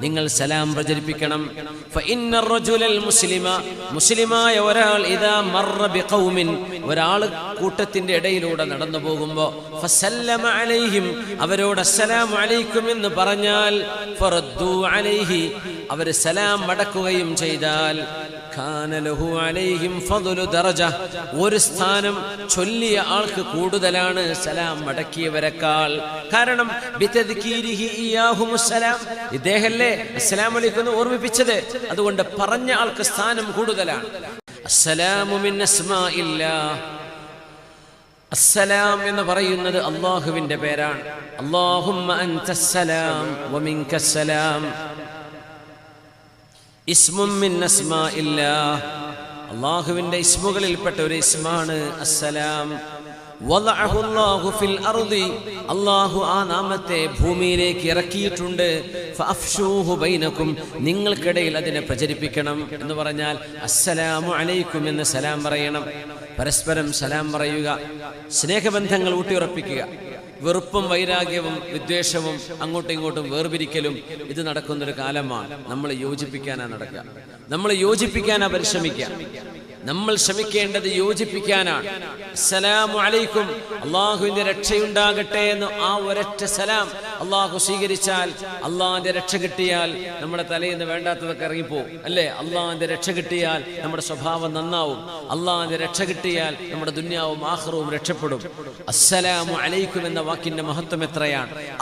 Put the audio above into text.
നിങ്ങൾ സലാം പ്രചരിപ്പിക്കണം. മുസ്ലിമ മുസ്ലിമായ ഒരാൾ ഇതാ മർറ ബിഖൗമിൻ ഒരാൾ കൂട്ടത്തിന്റെ ഇടയിലൂടെ നടന്നു പോകുമ്പോ അലൈഹിം അവരോട് അസ്സലാം അലൈക്കും എന്ന് പറഞ്ഞാൽ അലൈഹി അവർ സലാം മടക്കുകയും ചെയ്താൽ ഒരു സ്ഥാനം ചൊല്ലിയ ആൾക്ക് കൂടുതലാണ് സലാം മടക്കിയവരെക്കാൾ കാരണം ഇദ്ദേഹല്ലേ അസ്സലാമു അലൈക്കും ഓർമ്മിപ്പിച്ചത്. അതുകൊണ്ട് പറഞ്ഞ ആൾക്ക് സ്ഥാനം കൂടുതലാണ്. അസ്സലാം എന്ന് പറയുന്നത് അള്ളാഹുവിന്റെ പേരാണ്. മിൻ അള്ളാഹുവിന്റെ ഇസ്മുകളിൽപ്പെട്ട ഒരു ഇസ്മാണ് അസ്സലാം. അല്ലാഹു ആ നാമത്തെ ഭൂമിയിലേക്ക് ഇറക്കിയിട്ടുണ്ട്. നിങ്ങൾക്കിടയിൽ അതിനെ പ്രചരിപ്പിക്കണം എന്ന് പറഞ്ഞാൽ അസ്സലാമു അലൈക്കും എന്ന് സലാം പറയണം. പരസ്പരം സലാം പറയുക. സ്നേഹബന്ധങ്ങൾ ഊട്ടിയുറപ്പിക്കുക. വെറുപ്പും വൈരാഗ്യവും വിദ്വേഷവും അങ്ങോട്ടും ഇങ്ങോട്ടും വേർപിരിക്കലും ഇത് നടക്കുന്നൊരു കാലമാണ്. നമ്മൾ യോജിപ്പിക്കാനാണ് നടക്കുക. നമ്മൾ യോജിപ്പിക്കാനാ പരിശ്രമിക്കുക. നമ്മൾ ശ്രമിക്കേണ്ടത് യോജിപ്പിക്കാനാണ്. അസ്സലാമു അലൈക്കും. അള്ളാഹുവിന്റെ രക്ഷയുണ്ടാകട്ടെ എന്ന് ആ ഒരൊറ്റ സലാം അള്ളാഹു സ്വീകരിച്ചാൽ അള്ളാഹിന്റെ രക്ഷ കിട്ടിയാൽ നമ്മുടെ തലയിൽ നിന്ന് വേണ്ടാത്തതൊക്കെ ഇറങ്ങിപ്പോവും. അല്ലേ? അള്ളാഹിന്റെ രക്ഷ കിട്ടിയാൽ നമ്മുടെ സ്വഭാവം നന്നാവും. അള്ളാഹിന്റെ രക്ഷ കിട്ടിയാൽ നമ്മുടെ ദുന്യാവും ആഹ്റവും രക്ഷപ്പെടും. അസ്സലാമു അലൈക്കും എന്ന വാക്കിന്റെ മഹത്വം എത്രയാണ്?